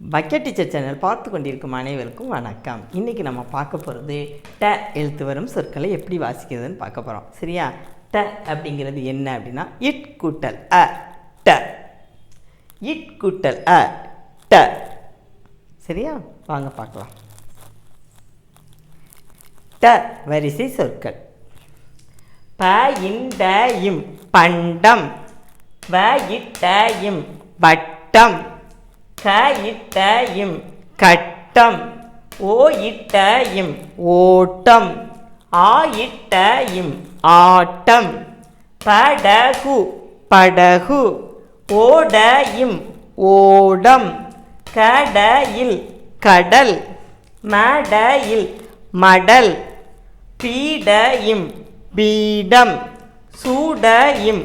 Bucket teacher channel பார்த்து கொண்டிருக்கும் அனைவருக்கும் வணக்கம். இன்றைக்கி நம்ம பார்க்க போகிறது ட எழுத்து வரும் சொற்களை எப்படி வாசிக்கிறதுன்னு பார்க்க போகிறோம் சரியா? ட அப்படிங்கிறது என்ன அப்படின்னா இட் கூட்டல் அ ட. இட் கூட்டல் அ ட. சரியா? வாங்க பார்க்கலாம். ட வரிசை சொற்கள். ப இந்த இம் பண்டம். வ இட்ட இம் வட்டம். க இட்ட இம் கட்டம். ஓ இட்ட இம் ஓட்டம். ஆ இட்ட இம் ஆட்டம். படகு. படகு. ஓட இம் ஓடம். கடையில். கடல். மடையில். மடல். பீட இம் பீடம். சூட இம்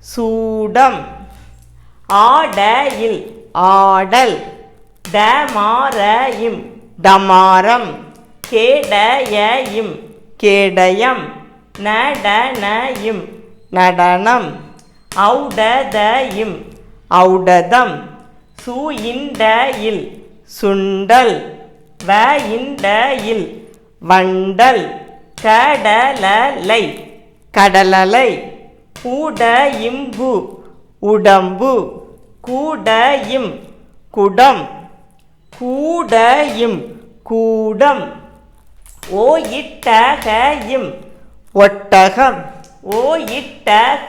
சூடம். ஆடையில். ஆடல். டமாரையும் டமாரம். கேடயையும் கேடயம். நடனையும் நடனம். ஔடதையும் ஔடதம். சு சூயிண்டையில் சுண்டல். வ வயிண்டையில் வண்டல். கடலலை. கடலலை. உட இம்பு உடம்பு. கூடையும் குடம். கூடையும் கூடம். ஓயிட்டகையும் ஒட்டகம். ஓயிட்டக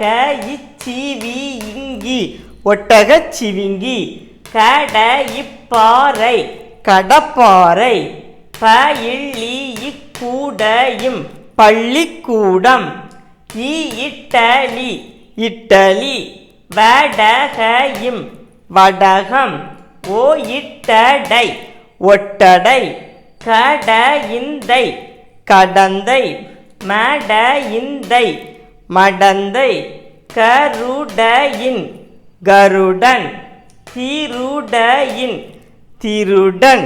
இச்சிவி இங்கி ஒட்டகச் சிவிங்கி கட இப்பாறை கடப்பாறை. பயிள்ளி இக்கூடையும் பள்ளிக்கூடம். ஈ இட்டலி இட்டலி. வடகையும் வடகம் ஓ இட்டடை ஒட்டடை கட இந்தை கடந்தை மட இந்தை மடந்தை கருடையின் கருடன் திருடையின் திருடன்.